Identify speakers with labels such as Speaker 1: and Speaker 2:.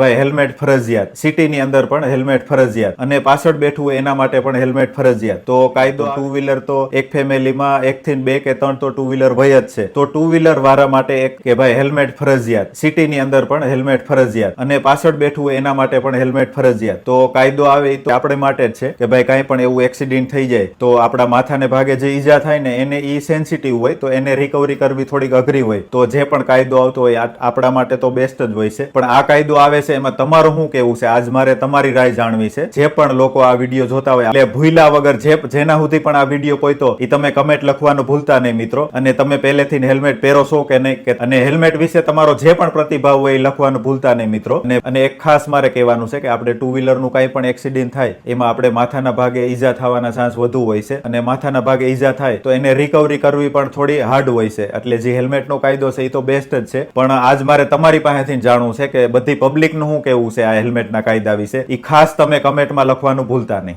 Speaker 1: ભાઈ હેલ્મેટ ફરજિયાત. સિટીની અંદર પણ હેલ્મેટ ફરજિયાત. અને પાછળ બેઠું હોય એના માટે પણ હેલ્મેટ ફરજિયાત. તો કાયદો ટુ વ્હીલર તો એક ફેમિલીમાં એક થી બે કે ત્રણ તો ટુ વ્હીલર ભય જ છે. તો ટુ વ્હીલર વાળા માટે એક કે ભાઈ હેલ્મેટ ફરજિયાત. સિટીની અંદર પણ હેલ્મેટ ફરજિયાત. અને પાછળ બેઠું હોય એના માટે પણ હેલ્મેટ ફરજિયાત. તો કાયદો આવે તો આપણે માટે જ છે કે ભાઈ કાંઈ પણ એવું એક્સિડન્ટ થઈ જાય તો આપણા માથાને ભાગે જે ઈજા થાય ને એને ઈ સેન્સિટિવ હોય તો એને રિકવરી કરવી થોડીક અઘરી હોય. તો જે પણ કાયદો આવતો હોય આપણા માટે તો બેસ્ટ જ હોય છે. પણ આ કાયદો આવે છે, એમાં તમારું શું કેવું છે? આજ મારે તમારી રાય જાણવી છે. જે પણ લોકો આ વીડિયો જોતા હોય, એટલે ભૂલા વગર જે જેના સુધી પણ આ વીડિયો પહોંચતો એ તમે કમેન્ટ લખવાનું ભૂલતા નહીં મિત્રો. અને તમે પહેલેથી હેલ્મેટ પહેરો છો કે નહીં અને હેલ્મેટ વિશે તમારો જે પણ પ્રતિભાવ હોય એ લખવાનું ભૂલતા નહીં મિત્રો. અને એક ખાસ મારે કહેવાનું છે કે આપણે ટુ વ્હીલરનું કાંઈ પણ એક્સિડન્ટ થાય, એમાં આપણે માથાના ભાગે ઈજા થવાના ચાન્સ વધુ હોય છે. અને માથાના ભાગે ઈજા થાય, તો એને રિકવરી કરવી પણ થોડી હાર્ડ હોય છે. એટલે જે હેલ્મેટનો કાયદો છે એ તો બેસ્ટ જ છે. પણ આજ મારે તમારી પાસેથી જાણવું છે કે બધી પબ્લિકનું શું કેવું છે આ હેલ્મેટના કાયદા વિશે? એ ખાસ તમે કમેન્ટમાં લખવાનું ભૂલતા નહીં.